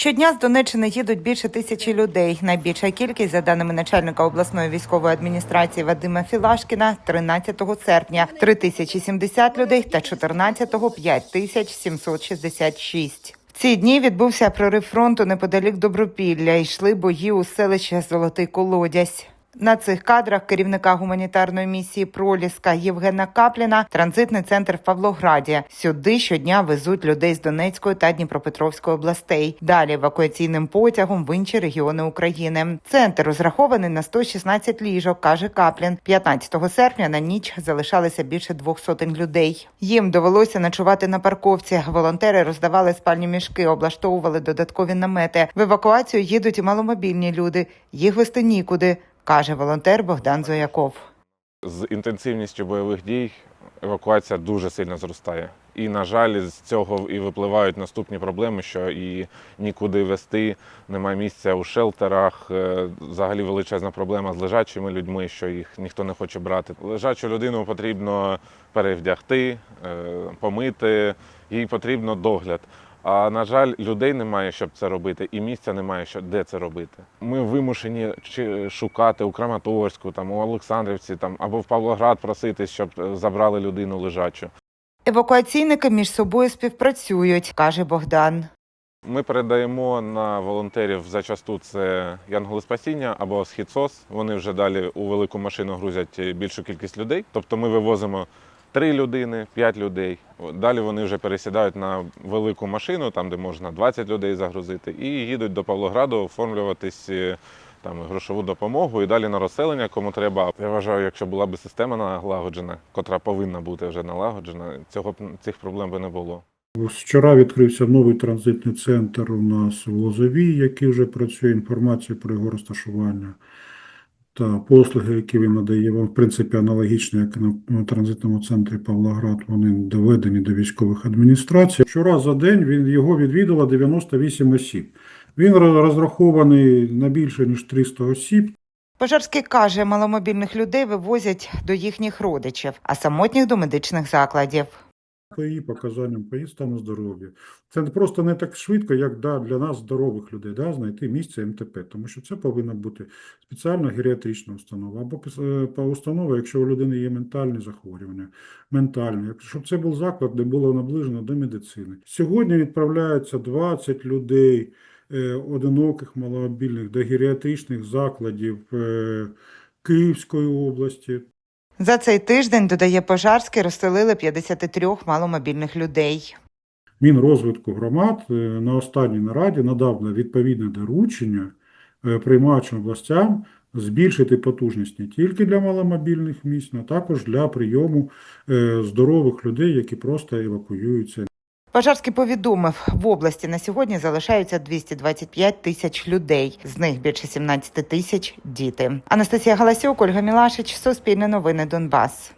Щодня з Донеччини їдуть більше тисячі людей. Найбільша кількість, за даними начальника обласної військової адміністрації Вадима Філашкіна, 13 серпня 3070 людей та 14-го 5766. В ці дні відбувся прорив фронту неподалік Добропілля. Йшли бої у селищі Золотий Колодязь. На цих кадрах керівника гуманітарної місії Проліска Євгена Капліна транзитний центр в Павлограді. Сюди щодня везуть людей з Донецької та Дніпропетровської областей. Далі евакуаційним потягом в інші регіони України. Центр розрахований на 116 ліжок, каже Каплін. 15 серпня на ніч залишалися більше двох сотень людей. Їм довелося ночувати на парковці. Волонтери роздавали спальні мішки, облаштовували додаткові намети. В евакуацію їдуть і маломобільні люди. Їх вести нікуди, каже волонтер Богдан Зояков. З інтенсивністю бойових дій евакуація дуже сильно зростає. І, на жаль, з цього і випливають наступні проблеми, що і нікуди вести, немає місця у шелтерах. Е, Взагалі величезна проблема з лежачими людьми, що їх ніхто не хоче брати. Лежачу людину потрібно перевдягти, е, помити, їй потрібно догляд. А на жаль, людей немає, щоб це робити, і місця немає, де це робити. Ми вимушені шукати у Краматорську, там у Олександрівці, там або в Павлоград проситись, щоб е, забрали людину лежачу. Евакуаційники між собою співпрацюють, каже Богдан. Ми передаємо на волонтерів зачасту це Янголи спасіння або Східсос. Вони вже далі у велику машину грузять більшу кількість людей. Тобто ми вивозимо три людини, п'ять людей. Далі вони вже пересідають на велику машину, там де можна 20 людей загрузити, і їдуть до Павлограду оформлюватись е, там грошову допомогу і далі на розселення, кому треба. Я вважаю, якщо була б система налагоджена, котра повинна бути вже налагоджена, цього цих проблем би не було. Вчора відкрився новий транзитний центр у нас в Лозовій, який вже працює інформація про його розташування та послуги, які він надає. Вам, в принципі, аналогічно, як на транзитному центрі Павлоград, вони доведені до військових адміністрацій. Щора за день він його відвідало 98 осіб. Він роз- розрахований на більше ніж 300 осіб. Пожарський каже, маломобільних людей вивозять до їхніх родичів, а самотніх до медичних закладів. По її показанням, по її стану здоров'я. Це просто не так швидко, як да, для нас здорових людей, да, знайти місце МТП, тому що це повинна бути спеціальна геріатрична установа або е, установа, якщо у людини є ментальні захворювання, ментальні, щоб це був заклад, де було наближено до медицини. Сьогодні відправляються 20 людей е, одиноких маломобільних до геріатричних закладів е, Київської області, За цей тиждень, додає Пожарський, розселили 53 маломобільних людей. Мінрозвитку громад е, на останній нараді надав відповідне доручення е, приймаючим областям збільшити потужність не тільки для маломобільних місць, а також для прийому е, здорових людей, які просто евакуюються. Пожарський повідомив, в області на сьогодні залишаються 225 тисяч людей, з них більше 17 тисяч – діти. Анастасія Галасюк, Ольга Мілашич, Суспільне новини Донбас.